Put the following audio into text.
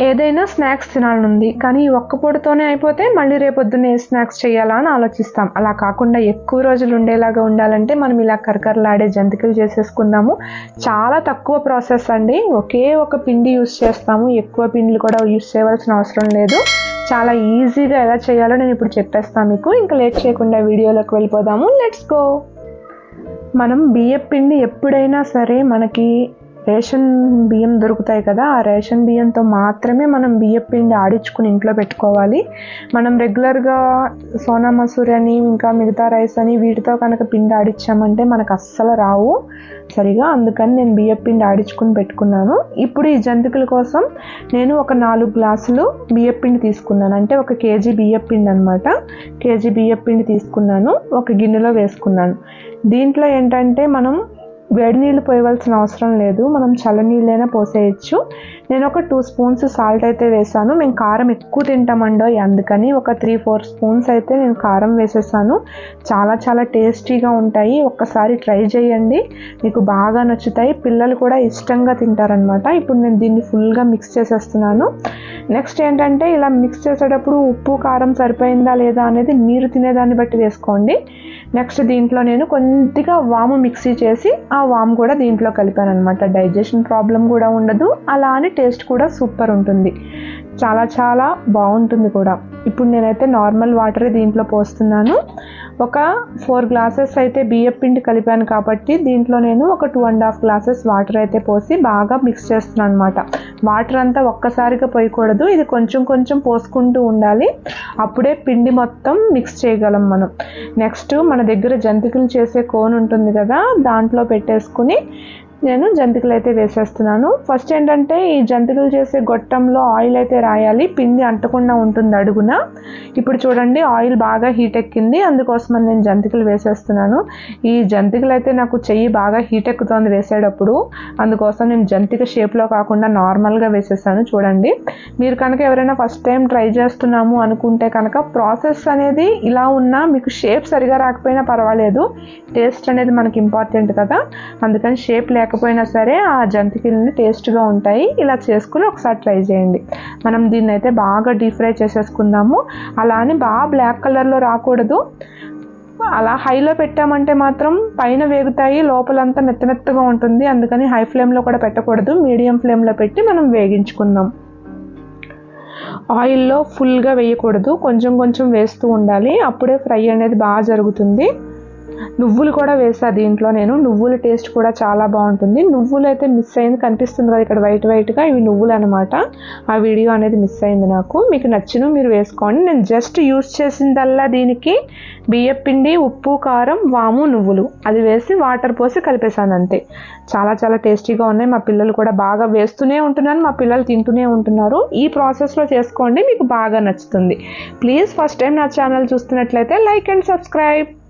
ఏదైనా స్నాక్స్ తినాలనుంది. కానీ ఈ ఒక్క పొడితోనే అయిపోతే మళ్ళీ రేపొద్దున ఏ స్నాక్స్ చేయాలా అని ఆలోచిస్తాం. అలా కాకుండా ఎక్కువ రోజులు ఉండేలాగా ఉండాలంటే మనం ఇలా కరకరలాడే జంతికలు చేసేసుకుందాము. చాలా తక్కువ ప్రాసెస్ అండి. ఒకే ఒక పిండి యూస్ చేస్తాము. ఎక్కువ పిండిలు కూడా యూస్ చేయవలసిన అవసరం లేదు. చాలా ఈజీగా ఎలా చేయాలో నేను ఇప్పుడు చెప్పేస్తాను మీకు. ఇంకా లేట్ చేయకుండా వీడియోలోకి వెళ్ళిపోదాము. Let's go! మనం బియ్యం పిండి ఎప్పుడైనా సరే మనకి రేషన్ బియ్యం దొరుకుతాయి కదా ఆ రేషన్ బియ్యంతో మాత్రమే మనం బియ్యం పిండి ఆడించుకుని ఇంట్లో పెట్టుకోవాలి. మనం రెగ్యులర్గా సోనా మసూరి అని ఇంకా మిగతా రైస్ అని వీటితో కనుక పిండి ఆడించామంటే మనకు అస్సలు రావు సరిగా. అందుకని నేను బియ్యం పిండి ఆడించుకుని పెట్టుకున్నాను. ఇప్పుడు ఈ జంతికల కోసం నేను ఒక నాలుగు గ్లాసులు బియ్యం పిండి తీసుకున్నాను. అంటే ఒక కేజీ బియ్యం పిండి అనమాట కేజీ బియ్యం పిండి తీసుకున్నాను. ఒక గిన్నెలో వేసుకున్నాను. దీంట్లో ఏంటంటే మనం వేడి నీళ్ళు పోయవలసిన అవసరం లేదు. మనం చల్ల నీళ్ళైనా పోసేయచ్చు. నేను ఒక టూ స్పూన్స్ సాల్ట్ అయితే వేసాను. మేము కారం ఎక్కువ తింటామండో అందుకని ఒక త్రీ ఫోర్ స్పూన్స్ అయితే నేను కారం వేసేసాను. చాలా చాలా టేస్టీగా ఉంటాయి. ఒక్కసారి ట్రై చేయండి. మీకు బాగా నచ్చుతాయి. పిల్లలు కూడా ఇష్టంగా తింటారనమాట ఇప్పుడు నేను దీన్ని ఫుల్గా మిక్స్ చేసేస్తున్నాను. నెక్స్ట్ ఏంటంటే ఇలా మిక్స్ చేసేటప్పుడు ఉప్పు కారం సరిపోయిందా లేదా అనేది మీరు తినేదాన్ని బట్టి వేసుకోండి. నెక్స్ట్ దీంట్లో నేను కొద్దిగా వాము మిక్సీ చేసి ఆ వాము కూడా దీంట్లో కలిపాను అనమాట డైజెషన్ ప్రాబ్లం కూడా ఉండదు. అలా అని టేస్ట్ కూడా సూపర్ ఉంటుంది. చాలా చాలా బాగుంటుంది కూడా. ఇప్పుడు నేనైతే నార్మల్ వాటరే దీంట్లో పోస్తున్నాను. ఒక ఫోర్ గ్లాసెస్ అయితే బియ్యం పిండి కలిపాను కాబట్టి దీంట్లో నేను ఒక two and half glasses water అయితే పోసి బాగా మిక్స్ చేస్తున్నాను అనమాట వాటర్ అంతా ఒక్కసారిగా పోయకూడదు ఇది కొంచెం కొంచెం పోసుకుంటూ ఉండాలి. అప్పుడే పిండి మొత్తం మిక్స్ చేయగలం మనం. నెక్స్ట్ మన దగ్గర జంతికలు చేసే కోన్ ఉంటుంది కదా దాంట్లో పెట్టేసుకుని నేను జంతికలు అయితే వేసేస్తున్నాను. ఫస్ట్ ఏంటంటే ఈ జంతికలు చేసే గొట్టంలో ఆయిల్ అయితే రాయాలి. పిండి అంటకుండా ఉంటుంది అడుగున. ఇప్పుడు చూడండి ఆయిల్ బాగా హీట్ ఎక్కింది. అందుకోసం నేను జంతికలు వేసేస్తున్నాను. ఈ జంతికలు అయితే నాకు చెయ్యి బాగా హీట్ ఎక్కుతోంది వేసేటప్పుడు. అందుకోసం నేను జంతిక షేప్లో కాకుండా నార్మల్గా వేసేసాను చూడండి. మీరు కనుక ఎవరైనా ఫస్ట్ టైం ట్రై చేస్తున్నాము అనుకుంటే కనుక ప్రాసెస్ అనేది ఇలా ఉన్నా మీకు షేప్ సరిగా రాకపోయినా పర్వాలేదు. టేస్ట్ అనేది మనకి ఇంపార్టెంట్ కదా. అందుకని షేప్ లేక లేకపోయినా సరే ఆ జంతికలని టేస్ట్గా ఉంటాయి. ఇలా చేసుకుని ఒకసారి ట్రై చేయండి. మనం దీన్ని అయితే బాగా డీప్ ఫ్రై చేసేసుకుందాము. అలా అని బాగా బ్లాక్ కలర్లో రాకూడదు. అలా హైలో పెట్టామంటే మాత్రం పైన వేగుతాయి లోపలంతా మెత్తమెత్తగా ఉంటుంది. అందుకని హై ఫ్లేమ్లో కూడా పెట్టకూడదు. మీడియం ఫ్లేమ్లో పెట్టి మనం వేగించుకుందాం. ఆయిల్లో ఫుల్గా వేయకూడదు. కొంచెం కొంచెం వేస్తూ ఉండాలి. అప్పుడే ఫ్రై అనేది బాగా జరుగుతుంది. నువ్వులు కూడా వేసా దీంట్లో నేను. నువ్వుల టేస్ట్ కూడా చాలా బాగుంటుంది. నువ్వులు అయితే మిస్ అయింది కనిపిస్తుంది కదా ఇక్కడ వైట్ వైట్గా. ఇవి నువ్వులు అనమాట ఆ వీడియో అనేది మిస్ అయింది నాకు. మీకు నచ్చిన మీరు వేసుకోండి. నేను జస్ట్ యూస్ చేసిందల్లా దీనికి బియ్యం పిండి ఉప్పు కారం వాము నువ్వులు. అది వేసి వాటర్ పోసి కలిపేశాను అంతే. చాలా చాలా టేస్టీగా ఉన్నాయి. మా పిల్లలు కూడా బాగా వేస్తూనే ఉంటున్నాను. మా పిల్లలు తింటూనే ఉంటున్నారు. ఈ ప్రాసెస్లో చేసుకోండి. మీకు బాగా నచ్చుతుంది. ప్లీజ్ ఫస్ట్ టైం నా ఛానల్ చూస్తున్నట్లయితే లైక్ అండ్ సబ్స్క్రైబ్